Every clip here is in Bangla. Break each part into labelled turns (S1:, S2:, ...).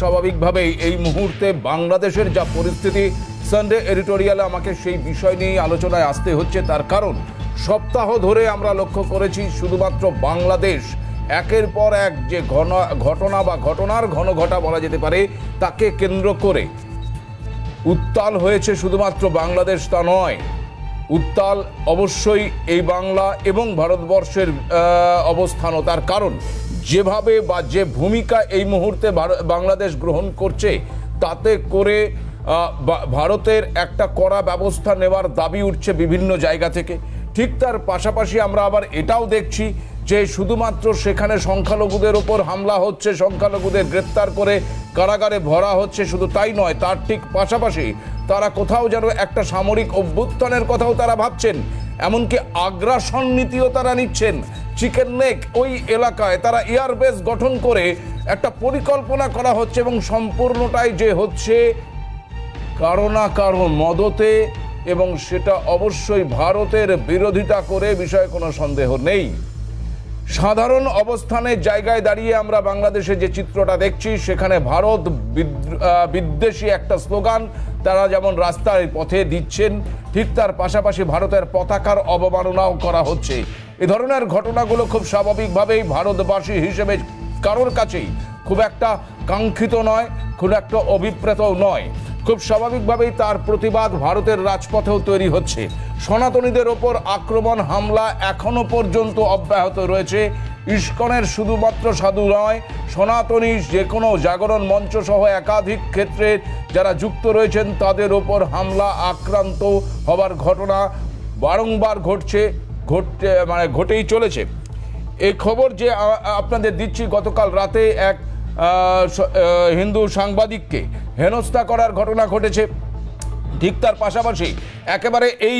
S1: স্বাভাবিকভাবেই এই মুহূর্তে বাংলাদেশের যা পরিস্থিতি সানডে এডিটোরিয়ালে আমাকে সেই বিষয় নিয়ে আলোচনায় আসতে হচ্ছে। তার কারণ, সপ্তাহ ধরে আমরা লক্ষ্য করেছি শুধুমাত্র বাংলাদেশ, একের পর এক যে ঘন, ঘটনা বা ঘটনার ঘন ঘটা বলা যেতে পারে, তাকে কেন্দ্র করে উত্তাল হয়েছে শুধুমাত্র বাংলাদেশ তা নয়। উত্তাল অবশ্যই এই বাংলা এবং ভারতবর্ষের অবস্থানও। তার কারণ যেভাবে বা যে ভূমিকা এই মুহূর্তে বাংলাদেশ গ্রহণ করছে, তাতে করে ভারতের একটা কড়া ব্যবস্থা নেওয়ার দাবি উঠছে বিভিন্ন জায়গা থেকে। ঠিক তার পাশাপাশি আমরা আবার এটাও দেখছি যে শুধুমাত্র সেখানে সংখ্যালঘুদের ওপর হামলা হচ্ছে, সংখ্যালঘুদের গ্রেপ্তার করে কারাগারে ভরা হচ্ছে, শুধু তাই নয়, তার ঠিক পাশাপাশি তারা কোথাও যেন একটা সামরিক অভ্যুত্থানের কথাও তারা ভাবছেন। এমনকি আগ্রাসন নীতিও তারা নিচ্ছেন। চিকেন নেক ওই এলাকায় তারা এয়ারবেস গঠন করে একটা পরিকল্পনা করা হচ্ছে এবং সম্পূর্ণটাই যে হচ্ছে কারও না কারও মদতে এবং সেটা অবশ্যই ভারতের বিরোধিতা করে বিষয়ে কোনো সন্দেহ নেই। সাধারণ অবস্থানের জায়গায় দাঁড়িয়ে আমরা বাংলাদেশে যে চিত্রটা দেখছি, সেখানে ভারত বিদ্বেষী একটা স্লোগান, তারা যেমন রাস্তার পথে দিচ্ছেন, ঠিক তার পাশাপাশি ভারতের পতাকার অবমাননাও করা হচ্ছে। এ ধরনের ঘটনাগুলো খুব স্বাভাবিকভাবেই ভারতবাসী হিসেবে কারোর কাছেই খুব একটা কাঙ্ক্ষিত নয়, খুব একটা অভিপ্রেতও নয়। খুব স্বাভাবিকভাবেই তার প্রতিবাদ ভারতের রাজপথেও তৈরি হচ্ছে। সনাতনীদের ওপর আক্রমণ, হামলা এখনও পর্যন্ত অব্যাহত রয়েছে। ইস্কনের শুধুমাত্র সাধু নয়, সনাতনী যে কোনো জাগরণ মঞ্চ সহ একাধিক ক্ষেত্রে যারা যুক্ত রয়েছেন, তাদের ওপর হামলা আক্রান্ত হবার ঘটনা বারংবার ঘটছে, ঘটতে মানে ঘটেই চলেছে। এই খবর যে আপনাদের দিচ্ছি, গতকাল রাতে এক হিন্দু সাংবাদিককে হেনস্থা করার ঘটনা ঘটেছে। ঠিক তার পাশাপাশি একেবারে এই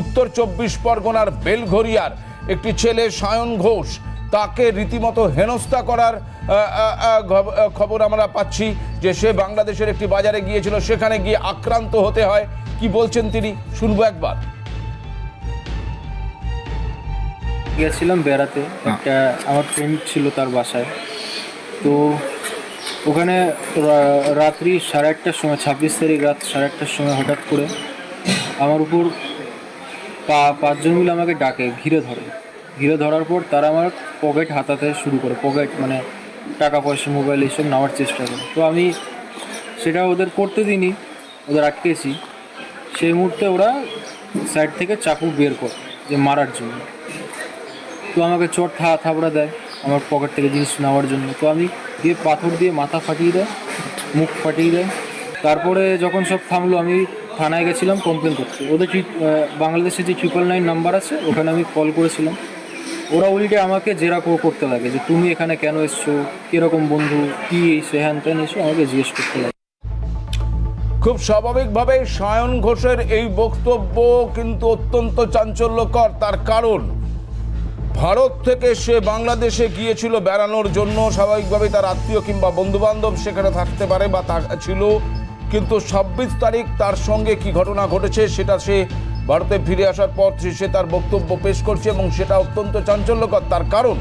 S1: উত্তর চব্বিশ পরগনার বেলঘরিয়ার একটি ছেলে সায়ন ঘোষ তাকে রীতিমতো হেনস্থা করার খবর আমরা পাচ্ছি যে সে বাংলাদেশের একটি বাজারে গিয়েছিল সেখানে গিয়ে আক্রান্ত হতে হয়। কি বলছেন তিনি? শুনব একবার।
S2: গিয়েছিলাম বেড়াতে। একটা আমার ফ্রেন্ড ছিল তার বাসায়। তো ওখানে রাত্রি সাড়ে আটটার সময়, ছাব্বিশ তারিখ রাত সাড়ে আটটার সময় হঠাৎ করে আমার উপর পা, পাঁচজন মিলে আমাকে ডাকে, ঘিরে ধরে। ঘিরে ধরার পর তারা আমার পকেট হাতাতে শুরু করে, পকেট মানে টাকা পয়সা, মোবাইল এইসব নেওয়ার চেষ্টা করে। তো আমি সেটা ওদের করতে দিইনি, ওদের আটকেছি। সেই মুহূর্তে ওরা সাইড থেকে চাকু বের করে যে মারার জন্য। তো আমাকে চোট থা থাবড়া দেয়। আমার পকেট থেকে জিনিস নেওয়ার জন্য। তো আমি দিয়ে পাথর দিয়ে মাথা ফাটিয়ে দেয়, মুখ ফাটিয়ে দেয়। তারপরে যখন সব থামলো, আমি থানায় গেছিলাম কমপ্লেন করতে। ওদের বাংলাদেশে যে ট্রিপল নাইন নাম্বার আছে, ওখানে আমি কল করেছিলাম। ওরা উল্টে আমাকে জেরা করতে লাগে যে, তুমি এখানে কেন এসছো? কীরকম বন্ধু? কী সে হ্যান ত্যান এসো? আমাকে জিজ্ঞেস করতে লাগে।
S1: খুব স্বাভাবিকভাবে সায়ন ঘোষের এই বক্তব্য কিন্তু অত্যন্ত চাঞ্চল্যকর। তার কারণ ভারত থেকে সে বাংলাদেশে গিয়েছিল বেড়ানোর জন্য। স্বাভাবিকভাবে তার আত্মীয় কিংবা বন্ধু বান্ধব সেখানে থাকতে পারে বা ছিল। কিন্তু ছাব্বিশ তারিখ তার সঙ্গে কি ঘটনা ঘটেছে সেটা সে ভারতে ফিরে আসার পর সে- তার বক্তব্য পেশ করছে এবং সেটা অত্যন্ত চাঞ্চল্যকর। তার কারণ,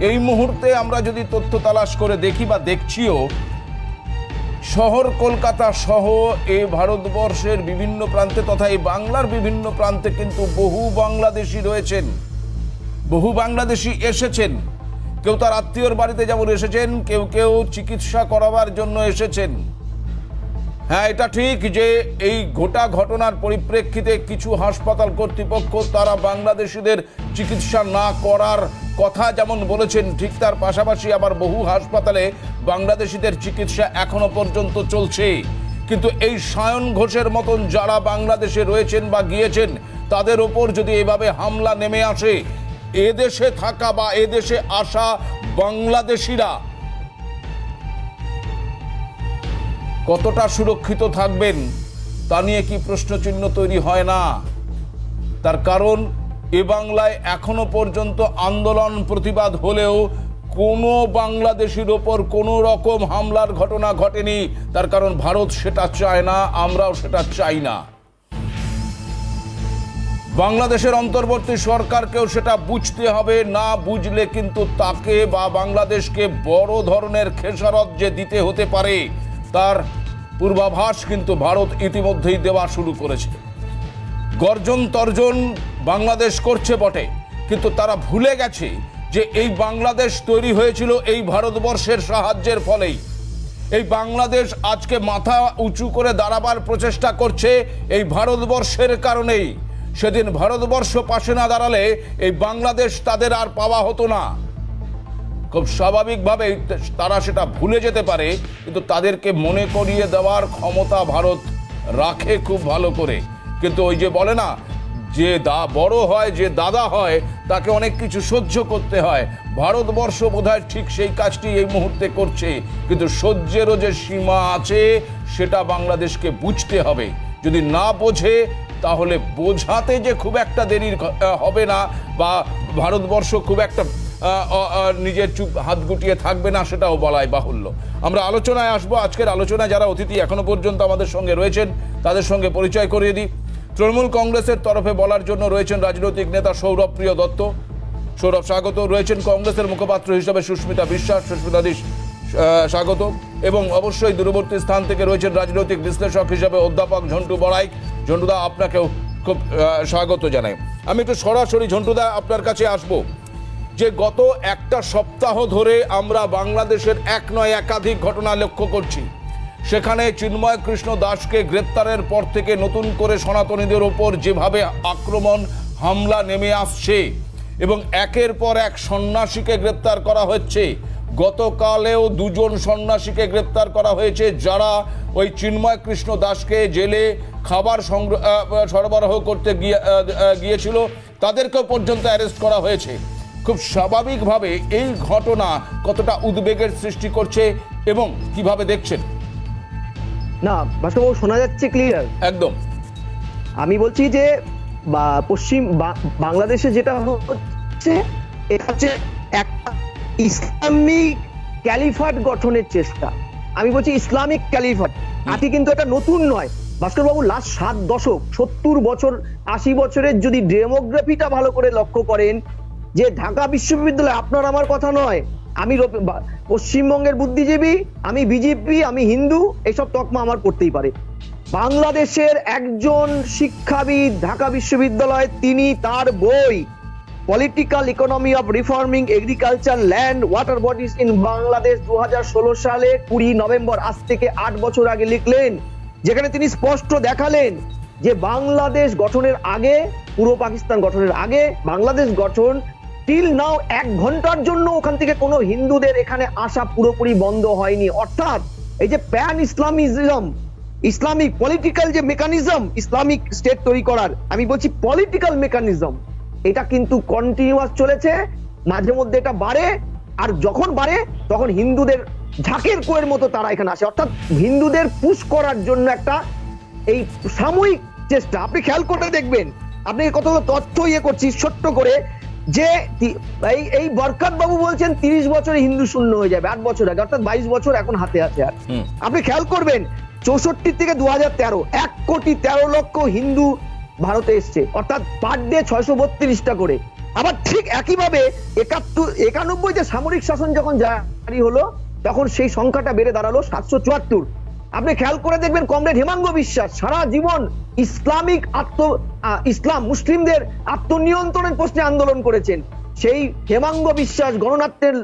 S1: এই মুহূর্তে আমরা যদি তথ্য তালাশ করে দেখি বা দেখছিও, শহর কলকাতা সহ এই ভারতবর্ষের বিভিন্ন প্রান্তে তথা এই বাংলার বিভিন্ন প্রান্তে কিন্তু বহু বাংলাদেশি রয়েছেন। বহু বাংলাদেশি এসেছেন। কেউ তার আত্মীয়র বাড়িতে যেমন এসেছেন, কেউ কেউ চিকিৎসা করাবার জন্য এসেছেন। হ্যাঁ এটা ঠিক যে এই গোটা ঘটনার পরিপ্রেক্ষিতে কিছু হাসপাতাল কর্তৃপক্ষ তারা বাংলাদেশিদের চিকিৎসা না করার কথা যেমন বলেছেন, ঠিক তার পাশাপাশি আবার বহু হাসপাতালে বাংলাদেশিদের চিকিৎসা এখনও পর্যন্ত চলছে। কিন্তু এই সায়ন ঘোষের মতন যারা বাংলাদেশে রয়েছেন বা গিয়েছেন, তাদের ওপর যদি এভাবে হামলা নেমে আসে এদেশে থাকা বা এদেশে আসা বাংলাদেশিরা কতটা সুরক্ষিত থাকবেন তা নিয়ে কি প্রশ্নচিহ্ন তৈরি হয় না। তার কারণ, এ বাংলায় এখনও পর্যন্ত আন্দোলন প্রতিবাদ হলেও কোনো বাংলাদেশির ওপর কোনো রকম হামলার ঘটনা ঘটেনি। তার কারণ, ভারত সেটা চায় না, আমরাও সেটা চাই না। বাংলাদেশের অন্তর্বর্তী সরকারকেও সেটা বুঝতে হবে, না বুঝলে কিন্তু তাকে বা বাংলাদেশকে বড় ধরনের খেসারত যে দিতে হতে পারে, তার পূর্বাভাস কিন্তু ভারত ইতিমধ্যেই দেওয়া শুরু করেছে। গর্জন তর্জন বাংলাদেশ করছে বটে, কিন্তু তারা ভুলে গেছে যে এই বাংলাদেশ তৈরি হয়েছিল এই ভারতবর্ষের সাহায্যের ফলেই। এই বাংলাদেশ আজকে মাথা উঁচু করে দাঁড়াবার প্রচেষ্টা করছে এই ভারতবর্ষের কারণেই। সেদিন ভারতবর্ষ পাশে না দাঁড়ালে এই বাংলাদেশ তাদের আর পাওয়া হতো না। খুব স্বাভাবিকভাবে তারা সেটা ভুলে যেতে পারে, কিন্তু তাদেরকে মনে করিয়ে দেওয়ার ক্ষমতা ভারত রাখে খুব ভালো করে। কিন্তু ওই যে বলে না, যে দা বড় হয়, যে দাদা হয়, তাকে অনেক কিছু সহ্য করতে হয়। ভারতবর্ষ বোধহয় ঠিক সেই কাজটি এই মুহূর্তে করছে, কিন্তু সহ্যেরও যে সীমা আছে, সেটা বাংলাদেশকে বুঝতে হবে। যদি না বোঝে তাহলে বোঝাতে যে খুব একটা আহ, হবে না বা ভারতবর্ষ খুব একটা নিজের চুপ হাত গুটিয়ে থাকবে না সেটাও বলাই বাহুল্য। আমরা আলোচনায় আসব আজকের আলোচনায় যারা অতিথি এখনও পর্যন্ত আমাদের সঙ্গে রয়েছেন তাদের সঙ্গে পরিচয় করিয়ে দিই। তৃণমূল কংগ্রেসের তরফে বলার জন্য রয়েছেন রাজনৈতিক নেতা সৌরভ প্রিয় দত্ত। সৌরভ স্বাগত। রয়েছেন কংগ্রেসের মুখপাত্র হিসাবে সুস্মিতা বিশ্বাস সুস্মিতা দিস স্বাগত এবং অবশ্যই দূরবর্তী স্থান থেকে রয়েছেন রাজনৈতিক বিশ্লেষক হিসাবে অধ্যাপক ঝন্টু বড়াই। ঝন্টুদা, আপনাকেও খুব স্বাগত জানাই। আমি একটু সরাসরি ঝন্টুদা, আপনার কাছে আসব। যে গত একটা সপ্তাহ ধরে আমরা বাংলাদেশের এক নয় একাধিক ঘটনা লক্ষ্য করছি। সেখানে চিন্ময় কৃষ্ণ দাসকে গ্রেপ্তারের পর থেকে নতুন করে সনাতনীদের ওপর যেভাবে আক্রমণ, হামলা নেমে আসছে এবং একের পর এক সন্ন্যাসীকে গ্রেপ্তার করা হচ্ছে গতকালেও দুজন সন্ন্যাসীকে গ্রেপ্তার করা হয়েছে যারা ওই চিন্ময় কৃষ্ণ দাসকে জেলে খাবার সংগ্রহ সরবরাহ করতে গিয়ে গিয়েছিল। তাদেরকেও পর্যন্ত অ্যারেস্ট করা হয়েছে। খুব স্বাভাবিকভাবে এই ঘটনা কতটা উদ্বেগের সৃষ্টি করছে এবং কীভাবে দেখছেন?
S3: না বাস্তব শোনা যাচ্ছে ক্লিয়ার
S1: একদম।
S3: আমি বলছি যে পশ্চিম বাংলাদেশে যেটা হচ্ছে এটা হচ্ছে একটা ইসলামিক ক্যালিফাট গঠনের চেষ্টা। আমি বলছি ইসলামিক ক্যালিফাট। আজকে কিন্তু এটা নতুন নয়। ভাস্কর বাবু লাস্ট সাত দশক সত্তর বছর আশি বছরের যদি ডেমোগ্রাফিটা ভালো করে লক্ষ্য করেন যে ঢাকা বিশ্ববিদ্যালয় আপনার আমার কথা নয় আমি পশ্চিমবঙ্গের বুদ্ধিজীবী আমি বিজেপি আমি হিন্দু এইসব তকমা আমার করতেই পারে। বাংলাদেশের একজন শিক্ষাবিদ ঢাকা বিশ্ববিদ্যালয় তিনি তার বই political economy of reforming agriculture land water bodies in Bangladesh দু হাজার ষোলো সালে কুড়ি নভেম্বর আজ থেকে আট বছর আগে লিখলেন, যেখানে তিনি স্পষ্ট দেখালেন যে বাংলাদেশ গঠনের আগে, পূর্ব পাকিস্তান গঠনের আগে, বাংলাদেশ গঠন টিল নাও এক ঘণ্টার জন্য ওখান থেকে কোনো হিন্দুদের এখানে আসা পুরোপুরি বন্ধ হয়নি। অর্থাৎ এই যে প্যান ইসলামিজম ইসলামিক পলিটিক্যাল যে মেকানিজম ইসলামিক স্টেট তৈরি করার, আমি বলছি পলিটিক্যাল মেকানিজম এটা কিন্তু কন্টিনিউয়াস চলেছে মাঝে মধ্যে এটা বাড়ে আর যখন বাড়ে তখন হিন্দুদের ঝাঁকের কোয়ের মতো তারা এখানে আসে। অর্থাৎ হিন্দুদের পুশ করার জন্য একটা এই সাময়িক চেষ্টা। আপনি খেয়াল করে দেখবেন আপনি কত তথ্য ইয়ে করছি ছোট্ট করে যে এই এই বরকত বাবু বলছেন তিরিশ বছরে হিন্দু শূন্য হয়ে যাবে আট বছর আগে অর্থাৎ বাইশ বছর এখন হাতে আছে আর। আপনি খেয়াল করবেন চৌষট্টি থেকে দু হাজার তেরো এক কোটি তেরো লক্ষ হিন্দু ভারতে এসছে। অর্থাৎ পার ডে ছয়শো বত্রিশটা করে। আবার ঠিক একইভাবে একাত্তর, একানব্বই যে সামরিক শাসন যখন জারি হলো, তখন সেই সংখ্যাটা বেড়ে দাঁড়াল সাতশো চুয়াত্তর। আপনি খেয়াল করে দেখবেন কমরেড হেমাঙ্গ বিশ্বাস সারা জীবন ইসলামিক আত্ম ইসলাম, মুসলিমদের আত্মনিয়ন্ত্রণের প্রশ্নে আন্দোলন করেছেন। সেই হেমাঙ্গ বিশ্বাস গণনাট্যের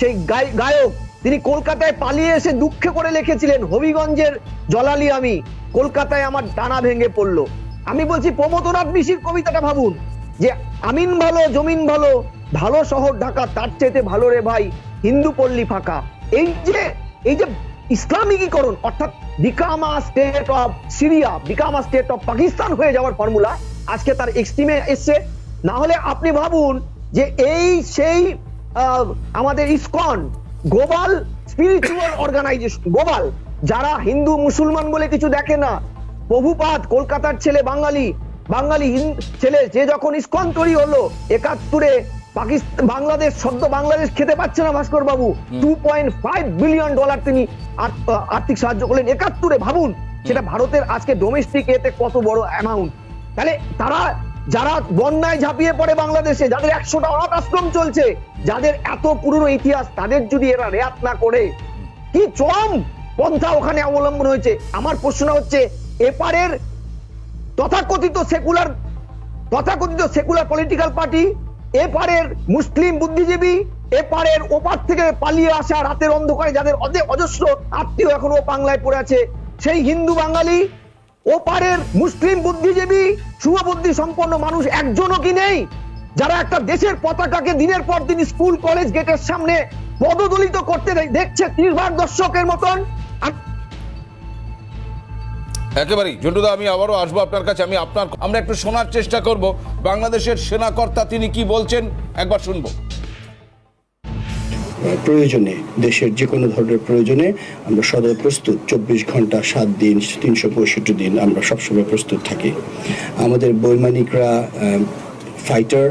S3: সেই গায়ক, তিনি কলকাতায় পালিয়ে এসে দুঃখে করে লিখেছিলেন, হবিগঞ্জের জলালি আমি, কলকাতায় আমার ডানা ভেঙে পড়ল। আমি বলছি, প্রমোদনাথ মিশির কবিতাটা ভাবুন, যে আমিন ভালো, জমিন ভালো ভালো শহর ঢাকা, তার চাইতে ভালো রে ভাই, হিন্দু পল্লী ফাঁকা। এই যে এই যে ইসলামিকীকরণ, অর্থাৎ become a state of Syria, become a state of Pakistan হয়ে যাওয়ার ফর্মুলা আজকে তার এক্সট্রিমে এসছে। না হলে আপনি ভাবুন যে এই সেই আমাদের ISKCON, global spiritual organisation global যারা হিন্দু, মুসলমান বলে কিছু দেখে না প্রভুপাত কলকাতার ছেলে বাঙালি বাঙালি ছেলে যে যখন ইসকন তৈরি হলো একাত্তরে পাকিস্তান বাংলাদেশ সদ্য বাংলাদেশ খেতে পাচ্ছে না ভাস্কর বাবু। Two point five billion dollar তিনি আর্থিক সাহায্য করলেন। একাত্তরে ভাবুন সেটা ভারতের আজকে ডোমেস্টিক এতে কত বড় অ্যামাউন্ট তাহলে তারা যারা বন্যায় ঝাঁপিয়ে পড়ে বাংলাদেশে যাদের একশোটা অনাথ আশ্রম চলছে যাদের এত পুরনো ইতিহাস তাদের যদি এরা রেয়াত না করে কি চরম পন্থা ওখানে অবলম্বন হয়েছে? আমার প্রশ্ন হচ্ছে এপারের তথাকথিত সেকুলার তথাকথিত সেকুলার পলিটিক্যাল পার্টি, এপারের মুসলিম বুদ্ধিজীবী, এপারের ওপার থেকে পালিয়ে আসা রাতের অন্ধকারে যাদের অজে- অজস্র আত্মীয় এখনও বাংলায় পড়ে আছে, সেই হিন্দু বাঙালি, ওপারের মুসলিম বুদ্ধিজীবী শুভবুদ্ধি সম্পন্ন মানুষ একজনও কি নেই? যারা একটা দেশের পতাকাকে দিনের পর দিন স্কুল, কলেজ গেটের সামনে পদদলিত করতে দেখছে ত্রিশ ভাগ দর্শকের মতন।
S1: একেবারেই। জন্টুদা, আমি আবারও আসব আপনার কাছে। আমি আপনার আমরা একটু শোনার চেষ্টা করব। বাংলাদেশের সেনাকর্তা তিনি কি বলছেন? একবার শুনব।
S4: প্রয়োজনে, দেশের যে কোনো ধরনের প্রয়োজনে আমরা সদয় প্রস্তুত। চব্বিশ ঘণ্টা, সাত দিন, তিনশো পঁয়ষট্টি দিন আমরা সবসময় প্রস্তুত থাকি। আমাদের বৈমানিকরা ফাইটার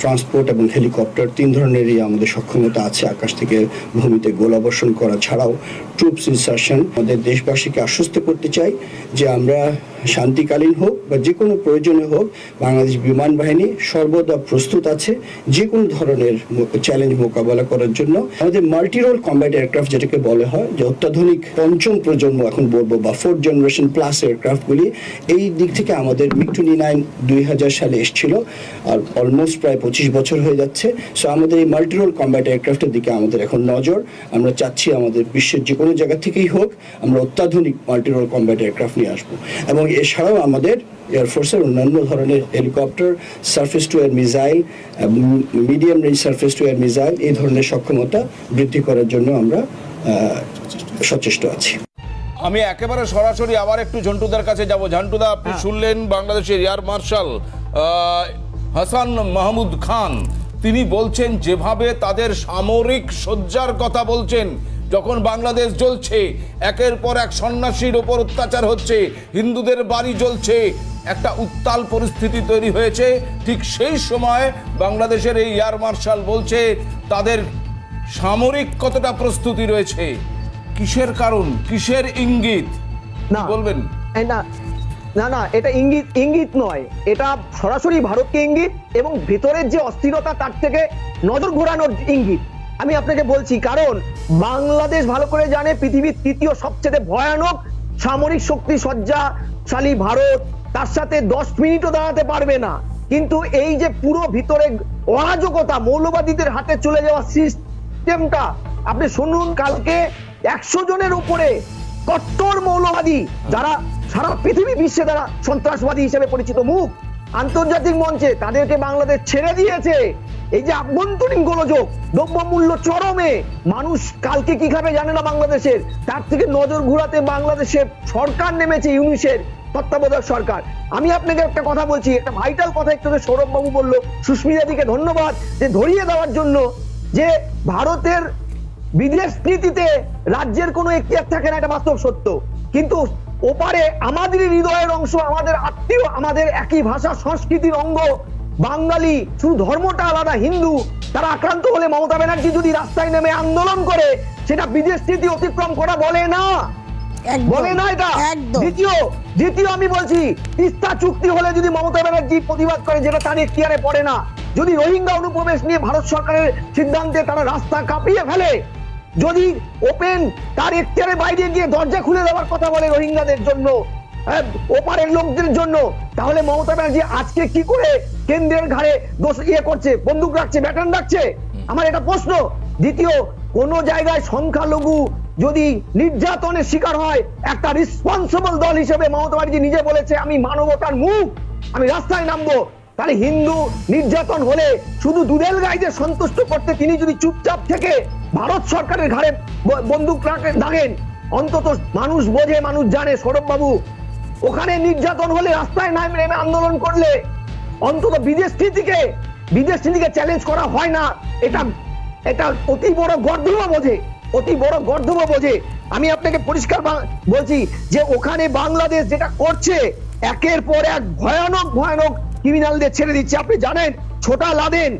S4: ট্রান্সপোর্ট এবং হেলিকপ্টার, তিন ধরনেরই আমাদের সক্ষমতা আছে আকাশ থেকে ভূমিতে গোলাবর্ষণ করা ছাড়াও। ট্রুপস ইনসার্শন আমাদের দেশবাসীকে আশ্বস্ত করতে চাই যে আমরা শান্তিকালীন হোক বা যে কোনো প্রয়োজনে হোক, বাংলাদেশ বিমান বাহিনী সর্বদা প্রস্তুত আছে যে কোনো ধরনের চ্যালেঞ্জ মোকাবেলা করার জন্য। আমাদের মাল্টি রোল কম্ব্যাট এয়ারক্রাফট যেটাকে বলা হয়, যে অত্যাধুনিক পঞ্চম প্রজন্ম এখন বলব বা ফোর্থ জেনারেশন প্লাস এয়ারক্রাফটগুলি এই দিক থেকে আমাদের মিগ টোয়েন্টি নাইন দুই হাজার সালে এসেছিল, আর অলমোস্ট প্রায় পঁচিশ বছর হয়ে যাচ্ছে। সো আমাদের এই মাল্টি রোল কম্ব্যাট এয়ারক্রাফটের দিকে আমাদের এখন নজর। আমরা চাচ্ছি আমাদের বিশ্বের যে কোনো জায়গা থেকেই হোক, আমরা অত্যাধুনিক মাল্টি রোল কম্ব্যাট এয়ারক্রাফট নিয়ে আসব। এবং এছাড়াও আমাদের এয়ারফোর্সের অন্যান্য ধরনের helicopter surface to air missile medium range surface to air missile এই ধরনের সক্ষমতা বৃদ্ধি করার জন্য আমরা সচেষ্ট আছি।
S1: আমি একেবারে সরাসরি আবার একটু ঝন্টুদার কাছে যাব। ঝন্টুদা আপনি শুনলেন বাংলাদেশের এয়ার মার্শাল হাসান মাহমুদ খান। তিনি বলছেন যেভাবে তাদের সামরিক সজ্জার কথা বলছেন যখন বাংলাদেশ জ্বলছে একের পর এক সন্ন্যাসীর ওপর অত্যাচার হচ্ছে হিন্দুদের বাড়ি জ্বলছে একটা উত্তাল পরিস্থিতি তৈরি হয়েছে ঠিক সেই সময় বাংলাদেশের এই এয়ার মার্শাল বলছে তাদের সামরিক কতটা প্রস্তুতি রয়েছে? কিসের কারণ? কিসের ইঙ্গিত?
S3: না।
S1: বলবেন?
S3: না। না না এটা ইঙ্গিত ইঙ্গিত নয়। এটা সরাসরি ভারতকে ইঙ্গিত এবং ভেতরের যে অস্থিরতা তার থেকে নজর ঘোরানোর ইঙ্গিত। আমি আপনাকে বলছি, কারণ বাংলাদেশ ভালো করে জানে পৃথিবীর তৃতীয় সবচেয়ে ভয়ানক সামরিক শক্তি সজ্জাশালী ভারত। তার সাথে দশ মিনিটও দাঁড়াতে পারবে না। কিন্তু এই যে পুরো ভিতরে অরাজকতা, মৌলবাদীদের হাতে চলে যাওয়া সিস্টেমটা, আপনি শুনুন, কালকে একশো জনের উপরে কট্টর মৌলবাদী, যারা সারা পৃথিবী বিশ্বে তারা সন্ত্রাসবাদী হিসেবে পরিচিত মুখ, আন্তর্জাতিক মঞ্চে তাদেরকে বাংলাদেশ ছেড়ে দিয়েছে। এই যে আভ্যন্তরীণ গোলযোগ, দ্রব্যমূল্য চরমে। মানুষ কালকে কি খাবে জানে না বাংলাদেশের? তার থেকে নজর ঘুরাতে বাংলাদেশের সরকার নেমেছে ইউনিসের তত্ত্বাবধায়ক সরকার। আমি আপনাকে একটা কথা বলছি, একটা ভাইটাল কথা একটু সৌরভ বাবু বলল সুস্মিতা দিকে ধন্যবাদ যে ধরিয়ে দেওয়ার জন্য যে ভারতের বিদেশ নীতিতে রাজ্যের কোনো এখতিয়ার থাকে না, এটা বাস্তব সত্য। কিন্তু ওপারে আমাদের হৃদয়ের অংশ, আমাদের আত্মীয়, আমাদের একই ভাষা, সংস্কৃতির অঙ্গ বাঙালি শুধু ধর্মটা আলাদা হিন্দু। তারা আক্রান্ত হলে মমতা ব্যানার্জি যদি রাস্তায় নেমে আন্দোলন করে সেটা বিদেশ নীতি অতিক্রম করা বলে না। বলে না এটা? দ্বিতীয় দ্বিতীয় আমি বলছি তিস্তা চুক্তি হলে যদি মমতা ব্যানার্জি প্রতিবাদ করে যেটা তার এখতিয়ারে পড়ে না যদি রোহিঙ্গা অনুপ্রবেশ নিয়ে ভারত সরকারের সিদ্ধান্তে তারা রাস্তা কাঁপিয়ে ফেলে যদি ওপেন তার এখতিয়ারে বাইরে গিয়ে দরজা খুলে দেওয়ার কথা বলে রোহিঙ্গাদের জন্য ওপারের লোকদের জন্য। তাহলে মমতা ব্যানার্জি আজকে কি করে কেন্দ্রের ঘাড়ে দোষ ইয়ে করছে, বন্দুক রাখছে ব্যাটন রাখছে? আমার এটা প্রশ্ন। দ্বিতীয়, কোন জায়গায় সংখ্যালঘু যদি নির্যাতনের শিকার হয়, একটা রেসপন্সিবল দল হিসেবে মমতা ব্যানার্জি নিজে বলেছে, আমি মানবতার মুখ, আমি রাস্তায় নামবো। তাহলে হিন্দু নির্যাতন হলে শুধু দুধেল গাইদের সন্তুষ্ট করতে তিনি যদি চুপচাপ থেকে ভারত সরকারের ঘাড়ে বন্দুক রাখেন অন্তত মানুষ বোঝে, মানুষ জানে, সৌরভ বাবু ওখানে নির্যাতন হলে রাস্তায় নামে আন্দোলন করলে অন্তত বিদেশ নীতিকে বিদেশ নীতিকে চ্যালেঞ্জ করা হয় না। এটা এটা অতি বড় গর্ধব বোঝে, অতি বড় গর্ধব বোঝে। আমি আপনাকে পরিষ্কার বলছি যে ওখানে বাংলাদেশ যেটা করছে, একের পর এক ভয়ানক ভয়ানক ক্রিমিনালদের ছেড়ে দিচ্ছে। আপনি জানেন, ছোটা লাদেন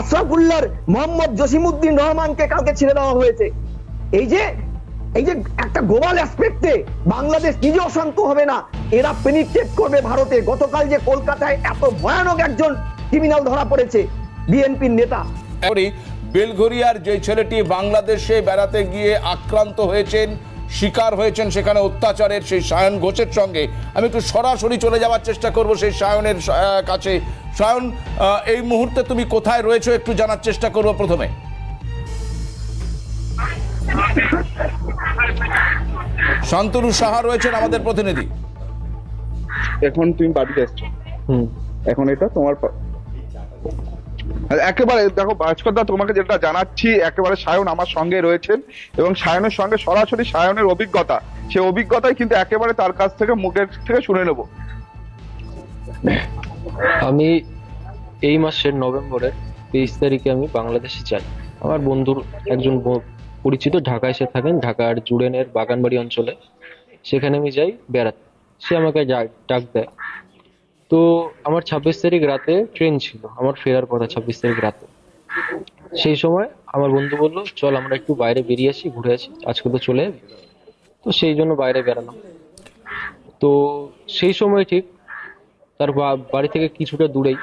S3: আশরাফুল্লাহর মোহাম্মদ জসিমুদ্দিন রহমানকে কালকে ছেড়ে দেওয়া হয়েছে। এই যে এই যে একটা গ্লোবাল অ্যাসপেক্টে বাংলাদেশ নিজে অশান্ত হবে না, এরা পেনিট্রেট করবে ভারতে। গতকাল যে কলকাতায় এত ভয়ানক একজন ক্রিমিনাল ধরা পড়েছে, বিএনপির নেতা।
S1: বেলঘরিয়ার যে ছেলেটি বাংলাদেশে বেড়াতে গিয়ে আক্রান্ত হয়েছেন, শিকার হয়েছেন, সেখানে অত্যাচারের সেই সায়ন ঘোষের সঙ্গে। আমি একটু সরাসরি চলে যাওয়ার চেষ্টা করব সেই সায়নের কাছে। সায়ন এই মুহূর্তে তুমি কোথায় রয়েছো একটু জানার চেষ্টা করব প্রথমে। শান্তনু সাহা রয়েছেন আমাদের প্রতিনিধি।
S5: এখন তুমি বাড়িতে এসছো? এখন এটা তোমার একেবারে দেখো ভাস্করদা তোমাকে যেটা জানাচ্ছি একেবারে সায়ন আমার সঙ্গে রয়েছেন এবং সায়নের সঙ্গে সরাসরি সায়নের অভিজ্ঞতা। সেই অভিজ্ঞতাই কিন্তু একেবারে তার কাছ থেকে মুখের থেকে শুনে নেব।
S2: আমি এই মাসের নভেম্বরের তেইশ তারিখে আমি বাংলাদেশে যাই। আমার বন্ধুর একজন পরিচিত ঢাকা এসে থাকেন, ঢাকার জুড়েনের বাগানবাড়ি অঞ্চলে। সেখানে আমি যাই বেড়াতে। সে আমাকে ডাক দেয়। তো আমার ছাব্বিশ তারিখ রাতে ট্রেন ছিল, আমার ফেরার কথা ছাব্বিশ তারিখ রাতে। সেই সময় আমার বন্ধু বলল, চল আমরা একটু বাইরে বেরিয়ে আসি, ঘুরে আসি, আজকে তো চলে তো সেই জন্য বাইরে বেরালাম তো সেই সময় ঠিক তার বাড়ি থেকে কিছুটা দূরেই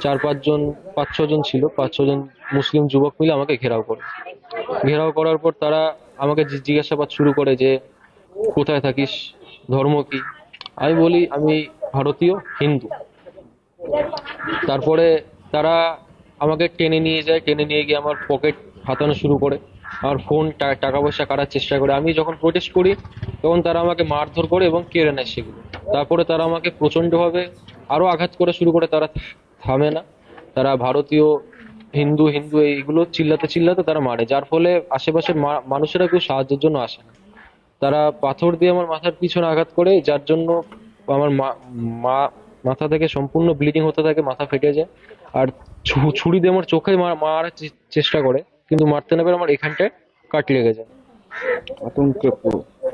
S2: চার পাঁচজন পাঁচ ছজন ছিল, পাঁচ ছজন মুসলিম যুবক মিলে আমাকে ঘেরাও করে। ঘেরাও করার পর তারা আমাকে জিজ্ঞাসাবাদ শুরু করে যে, কোথায় থাকিস? ধর্ম কি? আমি বলি, আমি ভারতীয়, হিন্দু। তারপরে তারা আমাকে টেনে নিয়ে যায়, টেনে নিয়ে গিয়ে আমার পকেট হাতানো শুরু করে। আমার ফোন টাকা পয়সা কাটার চেষ্টা করে। আমি যখন প্রোটেস্ট করি, তখন তারা আমাকে মারধর করে এবং কেড়ে নেয় সেগুলো। তারপরে তারা আমাকে প্রচণ্ডভাবে আরও আঘাত করে শুরু করে। তারা থামে না। তারা ভারতীয় হিন্দু হিন্দু এইগুলো চিল্লাতে চিল্লাতে তারা মারে। যার ফলে আশেপাশের মা- মানুষেরা কেউ সাহায্যের জন্য আসে না। তারা পাথর দিয়ে আমার মাথার পিছনে আঘাত করে যার জন্য আমার মা- মা- মাথা থেকে সম্পূর্ণ ব্লিডিং হতে থাকে মাথা ফেটে যায়। আর ছুরি দিয়ে আমার চোখে মারার চেষ্টা করে কিন্তু মারতে না পেরে আমার এখানটায় কাট লেগে যায়।
S5: আতঙ্কে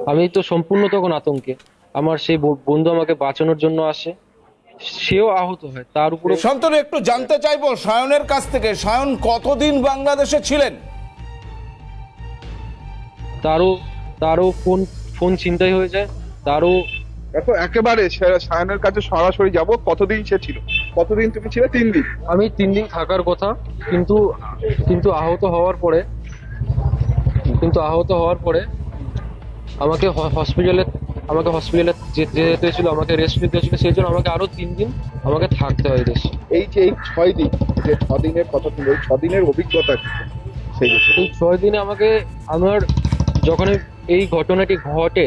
S2: আমি তো সম্পূর্ণ তখন আতঙ্কে। আমার সেই বন্ধু আমাকে বাঁচানোর জন্য আসে। সেও আহত হয়। তার উপরে
S1: শান্তনু একটু জানতে চাইব সায়নের কাছ থেকে। সায়ন কতদিন বাংলাদেশে ছিলেন?
S2: তারও তারও ফোন ফোন ছিনতাই হয়ে যায়। তারও
S5: দেখো একেবারে সায়নের কাছে সরাসরি যাব কতদিন সে ছিল? কতদিন তুমি ছিলে? তিন দিন।
S2: আমি তিন দিন থাকার কথা কিন্তু কিন্তু আহত হওয়ার পরে কিন্তু আহত হওয়ার পরে আমাকে হসপিটালে আমাকে হসপিটালে যেতে হয়েছিল আমাকে রেস্ট নিতে হয়েছিল সেই জন্য আমাকে আরও তিন দিন আমাকে থাকতে হয় দেশে।
S5: এই যে এই ছয় দিন যে ছ দিনের কথা তুমি ওই ছ দিনের অভিজ্ঞতা সেই
S2: এই ছয় দিনে আমাকে আমার যখন এই ঘটনাটি ঘটে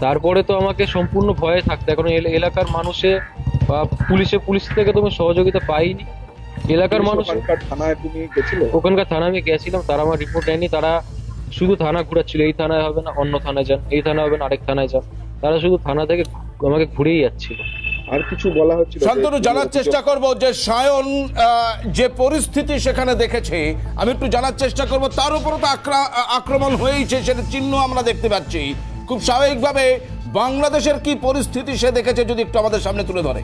S2: তারপরে তো আমাকে সম্পূর্ণ ভয়ে থাকতে। কারণ এল- এলাকার মানুষে বা পুলিশে পুলিশ থেকে তো আমি সহযোগিতা পাইনি। এলাকার মানুষ
S5: থানায় তুমি গেছিলে?
S2: ওখানকার থানা আমি গেছিলাম তারা আমার রিপোর্ট নেয়নি তারা শুধু থানা ঘুরাচ্ছিল এই থানায় হবে না অন্য থানায় যান এই থানায় হবে না আরেক থানায় যান। তারা শুধু থানা থেকে আমাকে ঘুরেই যাচ্ছিল।
S5: আর কিছু বলা হচ্ছিল যে-
S1: শান্তনু জানার চেষ্টা করব যে সায়ন আহ, যে পরিস্থিতি সেখানে দেখেছে আমি একটু জানার চেষ্টা করব তার উপরও তো আক্রা- আক্রমণ হয়েইছে সেটা চিহ্ন আমরা দেখতে পাচ্ছি। খুব স্বাভাবিকভাবে বাংলাদেশের কি পরিস্থিতি সে দেখেছে যদি একটু আমাদের সামনে তুলে ধরে।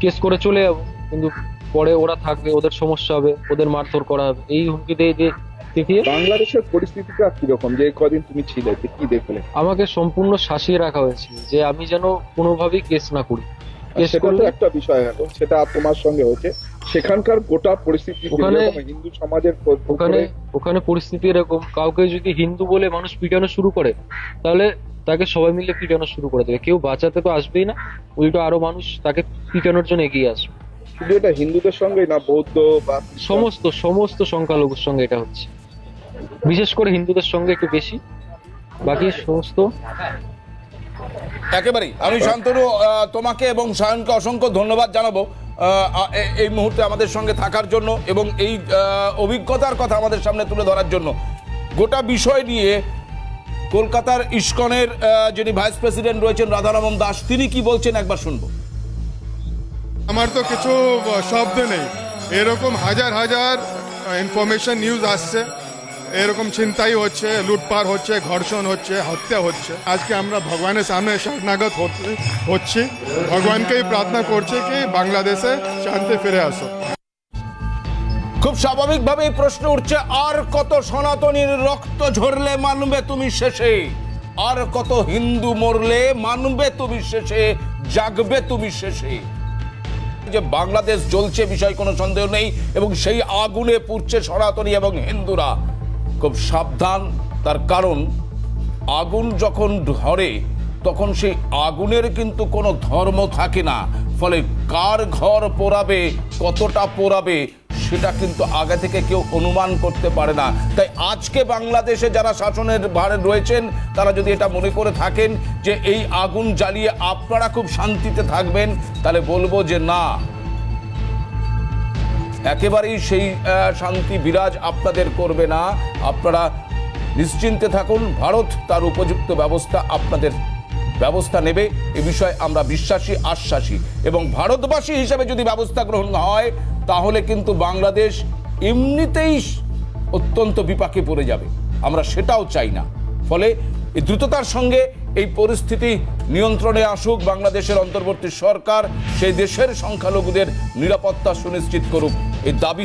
S2: কেস করে চলে যাব কিন্তু পরে ওরা থাকবে ওদের সমস্যা হবে ওদের মারধর করা হবে। এই হুমকি দিয়ে দিয়ে দেখিয়ে
S5: বাংলাদেশের পরিস্থিতিটা কীরকম? যে কদিন তুমি ছিলে কি দেখলে?
S2: আমাকে সম্পূর্ণ শাসিয়ে রাখা হয়েছিল যে আমি যেন কোনোভাবেই কেস না করি। কেস করলে
S5: একটা বিষয় গেল সেটা তোমার সঙ্গে হয়েছে। সেখানকার গোটা পরিস্থিতি
S2: ওখানে-
S5: হিন্দু সমাজের
S2: ওখানে ওখানে পরিস্থিতি এরকম কাউকে যদি হিন্দু বলে মানুষ পিটানো শুরু করে তাহলে তাকে সবাই মিলে পিটানো শুরু করে দেবে। কেউ বাঁচাতে তো আসবেই না উল্টো আরও মানুষ তাকে পিটানোর জন্য এগিয়ে আসবে।
S5: শুধু এটা হিন্দুদের সঙ্গে না বৌদ্ধ বা
S2: সমস্ত সমস্ত সংখ্যালঘুর সঙ্গে এটা হচ্ছে। বিশেষ করে হিন্দুদের সঙ্গে একটু বেশি। বাকি সমস্ত
S1: একেবারেই। আমি শান্তনু তোমাকে এবং সায়নকে অসংখ্য ধন্যবাদ জানাব এই মুহূর্তে আমাদের সঙ্গে থাকার জন্য এবং এই অভিজ্ঞতার কথা আমাদের সামনে তুলে ধরার জন্য। গোটা বিষয় নিয়ে কলকাতার ইস্কনের যিনি ভাইস প্রেসিডেন্ট রয়েছেন রাধারমন দাস তিনি কি বলছেন একবার শুনব।
S6: আমার তো কিছু শব্দ নেই। এরকম হাজার হাজার ইনফরমেশন নিউজ আসছে। এরকম চিন্তাই হচ্ছে, লুটপাট হচ্ছে, ঘর্ষণ হচ্ছে, হত্যা হচ্ছে। আজকে আমরা ভগবানের সামনে শরণাগত হচ্ছি। ভগবানকেই প্রার্থনা করছি কি বাংলাদেশে শান্তি ফিরে আসো।
S1: খুব খুব স্বাভাবিকভাবেই প্রশ্ন উঠছে, আর কত সনাতনীর রক্ত ঝরলে মানবে তুমি শেষে? আর কত হিন্দু মরলে মানবে তুমি শেষে? জাগবে তুমি শেষে? যে বাংলাদেশ জ্বলছে, বিষয় কোনো সন্দেহ নেই, এবং সেই আগুনে পুড়ছে সনাতনী এবং হিন্দুরা। খুব সাবধান। তার কারণ, আগুন যখন ধরে, তখন সেই আগুনের কিন্তু কোনো ধর্ম থাকে না। ফলে কার ঘর পোড়াবে, কতটা পোড়াবে, সেটা কিন্তু আগে থেকে কেউ অনুমান করতে পারে না। তাই আজকে বাংলাদেশে যারা শাসনের ভারে রয়েছেন, তারা যদি এটা মনে করে থাকেন যে এই আগুন জ্বালিয়ে আপনারা খুব শান্তিতে থাকবেন, তাহলে বলব যে না। একেবারেই সেই শান্তি বিরাজ আপনাদের করবে না। আপনারা নিশ্চিন্তে থাকুন, ভারত তার উপযুক্ত ব্যবস্থা আপনাদের ব্যবস্থা নেবে, এ বিষয়ে আমরা বিশ্বাসী, আশ্বাসী। এবং ভারতবাসী হিসেবে যদি ব্যবস্থা গ্রহণ হয়, তাহলে কিন্তু বাংলাদেশ এমনিতেই অত্যন্ত বিপাকে পড়ে যাবে। আমরা সেটাও চাই না। ফলে এই দ্রুততার সঙ্গে এই পরিস্থিতি নিয়ন্ত্রণে আসুক, বাংলাদেশের অন্তর্বর্তী সরকার সেই দেশের সংখ্যালঘুদের নিরাপত্তা সুনিশ্চিত করুক, এই দাবি